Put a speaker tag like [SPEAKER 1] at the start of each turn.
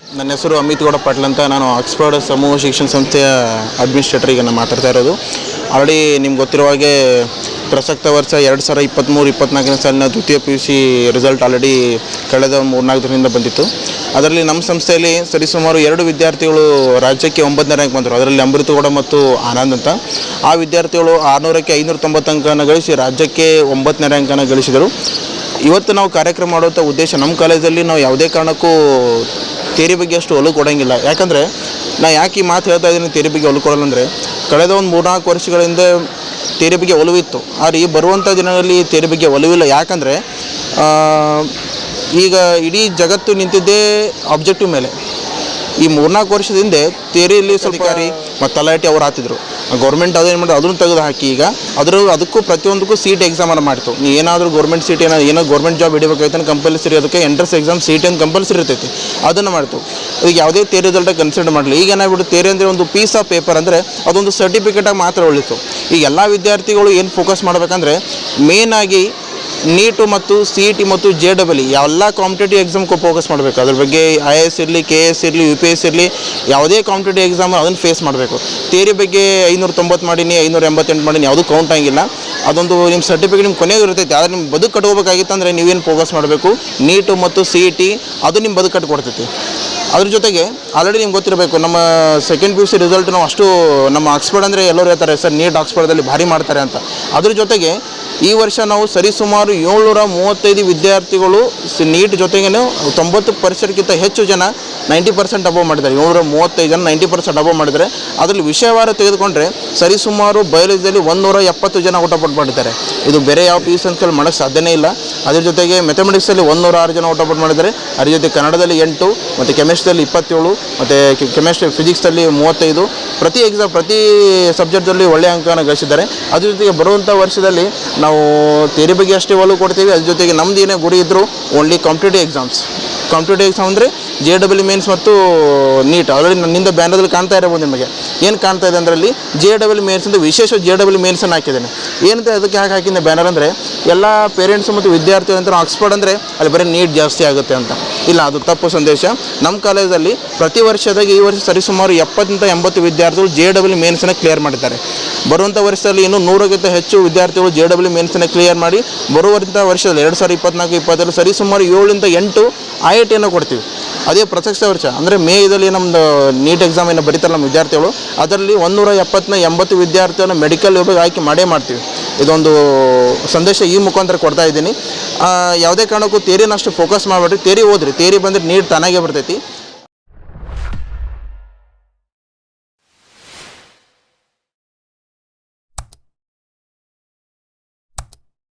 [SPEAKER 1] ನನ್ನ ಹೆಸರು ಅಮಿತ್ ಗೌಡ ಪಾಟೀಲ್ ಅಂತ ನಾನು ಆಕ್ಸ್ಫರ್ಡ್ ಸಮೂಹ ಶಿಕ್ಷಣ ಸಂಸ್ಥೆಯ ಅಡ್ಮಿನಿಸ್ಟ್ರೇಟರ್ ಈಗ ನಾನು ಮಾತಾಡ್ತಾ ಇರೋದು. ಆಲ್ರೆಡಿ ನಿಮ್ಗೆ ಗೊತ್ತಿರೋ ಹಾಗೆ ಪ್ರಸಕ್ತ ವರ್ಷ ಎರಡು ಸಾವಿರ ಇಪ್ಪತ್ತ್ಮೂರು ಇಪ್ಪತ್ನಾಲ್ಕನೇ ಸಾಲಿನ ದ್ವಿತೀಯ P U C result already ಕಳೆದ ಮೂರ್ನಾಲ್ಕು ದಿನದಿಂದ ಬಂದಿತ್ತು. ಅದರಲ್ಲಿ ನಮ್ಮ ಸಂಸ್ಥೆಯಲ್ಲಿ ಸರಿಸುಮಾರು ಎರಡು ವಿದ್ಯಾರ್ಥಿಗಳು ರಾಜ್ಯಕ್ಕೆ ಒಂಬತ್ತನೇ ರ್ಯಾಂಕ್ ಬಂದರು. ಅದರಲ್ಲಿ ಅಮೃತಗೌಡ ಮತ್ತು ಆನಂದ್ ಅಂತ. ಆ ವಿದ್ಯಾರ್ಥಿಗಳು ಆರುನೂರಕ್ಕೆ ಐನೂರ ತೊಂಬತ್ತು ಅಂಕನ ಗಳಿಸಿ ರಾಜ್ಯಕ್ಕೆ ಒಂಬತ್ತನೇ ರ್ಯಾಂಕನ್ನು ಗಳಿಸಿದರು. ಇವತ್ತು ನಾವು ಕಾರ್ಯಕ್ರಮ ಮಾಡುವಂಥ ಉದ್ದೇಶ ನಮ್ಮ ಕಾಲೇಜಲ್ಲಿ ನಾವು ಯಾವುದೇ ಕಾರಣಕ್ಕೂ ತೇರಿ ಬಗ್ಗೆ ಅಷ್ಟು ಒಲವು ಕೊಡೋಂಗಿಲ್ಲ. ಯಾಕಂದರೆ ನಾ ಯಾಕೆ ಈ ಮಾತು ಹೇಳ್ತಾ ಇದ್ದೀನಿ ತೇರಿ ಬಗ್ಗೆ ಒಲವು ಕೊಡಲ್ಲ ಅಂದರೆ, ಕಳೆದ ಒಂದು ಮೂರ್ನಾಲ್ಕು ವರ್ಷಗಳಿಂದ ತೇರಿ ಬಗ್ಗೆ ಒಲವಿತ್ತು ಆದರೆ ಈ ಬರುವಂಥ ದಿನಗಳಲ್ಲಿ ತೇರಿ ಬಗ್ಗೆ ಒಲವಿಲ್ಲ ಯಾಕಂದರೆ ಈಗ ಇಡೀ ಜಗತ್ತು ನಿಂತಿದ್ದೇ ಆಬ್ಜೆಕ್ಟಿವ್ ಮೇಲೆ. ಈ ಮೂರ್ನಾಲ್ಕು ವರ್ಷದ ಹಿಂದೆ ತೇರಿಯಲ್ಲಿ ಸ್ವಲ್ಪ ಅಧಿಕಾರಿ ಮತ್ತು ತಲಾಟಿ ಅವ್ರು ಹಾತಿದ್ರು. ಗೌರ್ಮೆಂಟ್ ಅದೇನು ಮಾಡಿದ್ರು ಅದನ್ನು ತೆಗೆದು ಹಾಕಿ ಈಗ ಅದ್ರ ಅದಕ್ಕೂ ಪ್ರತಿಯೊಂದಕ್ಕೂ ಸೀಟ್ ಎಕ್ಸಾಮನ್ನು ಮಾಡ್ತು. ನೀ ಏನಾದರೂ ಗೌರ್ಮೆಂಟ್ ಸೀಟ್ ಏನೋ ಏನೋ ಗೌರ್ಮೆಂಟ್ ಜಾಬ್ ಹಿಡಿಬೇಕಾಯ್ತಾನೆ ಕಂಪಲ್ಸರಿ ಅದಕ್ಕೆ ಎಂಟ್ರೆನ್ಸ್ ಎಕ್ಸಾಮ್ ಸೀಟ್ ಅಂತ ಕಂಪಲ್ಸರಿ ಇರ್ತೈತಿ ಅದನ್ನು ಮಾಡ್ತು. ಅದಕ್ಕೆ ಯಾವುದೇ ತೇರಿ ದೊಡ್ಡ ಕನ್ಸಿಡರ್ ಮಾಡಲಿ ಈಗ ಏನಾಗ್ಬಿಟ್ಟು ತೇರಿ ಅಂದರೆ ಒಂದು ಪೀಸ್ ಆಫ್ ಪೇಪರ್ ಅಂದರೆ ಅದೊಂದು ಸರ್ಟಿಫಿಕೇಟಾಗಿ ಮಾತ್ರ ಉಳಿತು. ಈಗ ಎಲ್ಲ ವಿದ್ಯಾರ್ಥಿಗಳು ಏನು ಫೋಕಸ್ ಮಾಡಬೇಕಂದ್ರೆ ಮೇನ್ ಆಗಿ ನೀಟು ಮತ್ತು ಸಿ ಇ ಟಿ ಮತ್ತು ಜೆ ಡಬಲ್ ಇ ಎಲ್ಲ ಕಾಂಪಿಟೇಟಿವ್ ಎಕ್ಸಾಮ್ಗೂ ಫೋಕಸ್ ಮಾಡಬೇಕು. ಅದ್ರ ಬಗ್ಗೆ ಐ ಎ ಎಸ್ ಇರಲಿ ಕೆ ಎಸ್ ಇರಲಿ ಯು ಪಿ ಎಸ್ ಇರಲಿ, ಯಾವುದೇ ಕಾಂಪಿಟೇಟಿವ್ ಎಕ್ಸಾಮ್ ಅದನ್ನು ಫೇಸ್ ಮಾಡಬೇಕು. ತೇರಿ ಬಗ್ಗೆ ಐನೂರ ತೊಂಬತ್ತು ಮಾಡೀನಿ ಐನೂರ ಎಂಬತ್ತೆಂಟು ಮಾಡೀನಿ, ಯಾವುದೂ ಕೌಂಟ್ ಆಗಿಲ್ಲ. ಅದೊಂದು ನಿಮ್ಮ ಸರ್ಟಿಫಿಕೇಟ್ ನಿಮ್ಮ ಕೊನೆಗೂ ಇರ್ತೈತೆ. ಆದರೆ ನಿಮ್ಮ ಬದುಕು ಕಟ್ಕೋಬೇಕಾಗಿತ್ತು ಅಂದರೆ ನೀವೇನು ಫೋಕಸ್ ಮಾಡಬೇಕು? ನೀಟು ಮತ್ತು ಸಿ ಇ ಟಿ ಅದು ನಿಮ್ಮ ಬದುಕು ಕಟ್ಕೊಡ್ತೈತಿ. ಅದ್ರ ಜೊತೆಗೆ ಆಲ್ರೆಡಿ ನಿಮ್ಗೆ ಗೊತ್ತಿರಬೇಕು, ನಮ್ಮ second P U C result ನಾವು ಅಷ್ಟು ನಮ್ಮ ಆಕ್ಸ್ಫರ್ಡ್ ಅಂದರೆ ಎಲ್ಲರೂ ಹೇಳ್ತಾರೆ, ಸರ್, ನೀಟ್ ಆಕ್ಸ್ಫರ್ಡಲ್ಲಿ ಭಾರಿ ಮಾಡ್ತಾರೆ ಅಂತ. ಅದ್ರ ಜೊತೆಗೆ ಈ ವರ್ಷ ನಾವು ಸರಿಸುಮಾರು ಏಳ್ನೂರ ಮೂವತ್ತೈದು ವಿದ್ಯಾರ್ಥಿಗಳು ನೀಟ್ ಜೊತೆಗೇನು ತೊಂಬತ್ತು ಪರ್ಸೆಂಟ್ಗಿಂತ ಹೆಚ್ಚು ಜನ ನೈಂಟಿ ಪರ್ಸೆಂಟ್ ಅಬೋವ್ ಮಾಡಿದ್ದಾರೆ. ಏಳ್ನೂರ ಮೂವತ್ತೈದು ಜನ ನೈಂಟಿ ಪರ್ಸೆಂಟ್ ಅಬೋವ್ ಮಾಡಿದರೆ ಅದರಲ್ಲಿ ವಿಷಯವಾರ ತೆಗೆದುಕೊಂಡ್ರೆ ಸರಿಸುಮಾರು ಬಯಾಲಜಿಯಲ್ಲಿ ಒಂದೂರ ಎಪ್ಪತ್ತು ಜನ ಔಟ್ ಆಫ್ ಮಾಡಿದ್ದಾರೆ. ಇದು ಬೇರೆ ಯಾವ ಪಿ ಯು ಸಂಸ್ಥೆಯಲ್ಲಿ ಮಾಡೋಕ್ಕೆ ಸಾಧ್ಯನೇ ಇಲ್ಲ. ಅದ್ರ ಜೊತೆಗೆ ಮೆಥಮೆಟಿಕ್ಸಲ್ಲಿ ಒಂದೂರ ಆರು ಜನ ಔಟ್ ಆಫ್ ಮಾಡಿದ್ದಾರೆ. ಅದ್ರ ಜೊತೆ ಕನ್ನಡದಲ್ಲಿ ಎಂಟು, ಮತ್ತು ಕೆಮಿಸ್ಟ್ರಿಯಲ್ಲಿ ಇಪ್ಪತ್ತೇಳು, ಮತ್ತು ಕೆಮಿಸ್ಟ್ರಿ ಫಿಸಿಕ್ಸಲ್ಲಿ ಮೂವತ್ತೈದು. ಪ್ರತಿ ಎಕ್ಸಾಮ್ ಪ್ರತಿ ಸಬ್ಜೆಕ್ಟಲ್ಲಿ ಒಳ್ಳೆಯ ಅಂಕನ ಗಳಿಸಿದ್ದಾರೆ. ಅದ್ರ ಜೊತೆಗೆ ಬರುವಂಥ ವರ್ಷದಲ್ಲಿ ನಾವು ತೇರಿ ಬಗ್ಗೆ ಅಷ್ಟೇ ಒಲವು ಕೊಡ್ತೀವಿ, ಅದ್ರ ಜೊತೆಗೆ ನಮ್ದು ಏನೇ ಗುರಿ ಇದ್ದರೂ only competitive exams competitive exam ಅಂದರೆ ಜೆ ಡಬ್ಲ್ಯೂ ಮೇನ್ಸ್ ಮತ್ತು ನೀಟ್ ಆಲ್ರೆಡಿ ನನ್ನಿಂದ ಬ್ಯಾನರ್ದಲ್ಲಿ ಕಾಣ್ತಾ ಇರಬಹುದು ನಿಮಗೆ. ಏನು ಕಾಣ್ತಾ ಇದೆ ಅದರಲ್ಲಿ ಜೆ ಡಬ್ಲ್ಯೂ ಮೇನ್ಸ್ ಅಂತ ವಿಶೇಷ ಜೆ ಡಬ್ಲ್ಯೂ ಮೇನ್ಸನ್ನು ಹಾಕಿದ್ದೇನೆ. ಏನಂತ ಅದಕ್ಕೆ ಯಾಕೆ ಹಾಕಿದ್ದೆ ಬ್ಯಾನರ್ ಅಂದರೆ, ಎಲ್ಲ ಪೇರೆಂಟ್ಸ್ ಮತ್ತು ವಿದ್ಯಾರ್ಥಿಗಳು ಅಂತ ಆಕ್ಸ್ಫರ್ಡ್ ಅಂದರೆ ಅಲ್ಲಿ ಬರೀ ನೀಟ್ ಜಾಸ್ತಿ ಆಗುತ್ತೆ ಅಂತ. ಇಲ್ಲ, ಅದು ತಪ್ಪು ಸಂದೇಶ. ನಮ್ಮ ಕಾಲೇಜಲ್ಲಿ ಪ್ರತಿ ವರ್ಷದಾಗ ಈ ವರ್ಷ ಸರಿಸುಮಾರು ಎಪ್ಪತ್ತಿಂದ ಎಂಬತ್ತು ವಿದ್ಯಾರ್ಥಿಗಳು ಜೆ ಡಬ್ಲ್ಯೂ ಮೇನ್ಸನ್ನು ಕ್ಲಿಯರ್ ಮಾಡಿದ್ದಾರೆ. ಬರುವಂಥ ವರ್ಷದಲ್ಲಿ ಇನ್ನೂ ನೂರಕ್ಕಿಂತ ಹೆಚ್ಚು ವಿದ್ಯಾರ್ಥಿಗಳು ಜೆ ಡಬ್ಲ್ಯೂ ಮೇನ್ಸನ್ನು ಕ್ಲಿಯರ್ ಮಾಡಿ ಬರುವಂಥ ವರ್ಷದಲ್ಲಿ ಎರಡು ಸಾವಿರದ ಇಪ್ಪತ್ನಾಲ್ಕು ಇಪ್ಪತ್ತರಲ್ಲಿ ಸರಿಸುಮಾರು ಏಳಿಂದ ಎಂಟು ಐ ಐ ಟಿಯನ್ನು ಕೊಡ್ತೀವಿ. ಅದೇ ಪ್ರಸಕ್ತ ವರ್ಷ. ಅಂದರೆ ಮೇ ಇದರಲ್ಲಿ ನಮ್ಮದು ನೀಟ್ ಎಕ್ಸಾಮ್ ಏನು ಬರೀತಾರೆ ನಮ್ಮ ವಿದ್ಯಾರ್ಥಿಗಳು, ಅದರಲ್ಲಿ ಒಂದೂರ ಎಪ್ಪತ್ತನ ಎಂಬತ್ತು ವಿದ್ಯಾರ್ಥಿಯನ್ನು ಮೆಡಿಕಲ್ ವಿಭಾಗ ಆಯ್ಕೆ ಮಾಡೇ ಮಾಡ್ತೀವಿ. ಇದೊಂದು ಸಂದೇಶ ಈ ಮುಖಾಂತರ ಕೊಡ್ತಾ ಇದ್ದೀನಿ. ಯಾವುದೇ ಕಾರಣಕ್ಕೂ ತೇರಿನ ಅಷ್ಟು ಫೋಕಸ್ ಮಾಡಬೇಡ್ರಿ. ತೇರಿ ಓದ್ರಿ. ತೇರಿ ಬಂದರೆ ನೀಟ್ ತನಾಗೆ ಬರ್ತೈತಿ.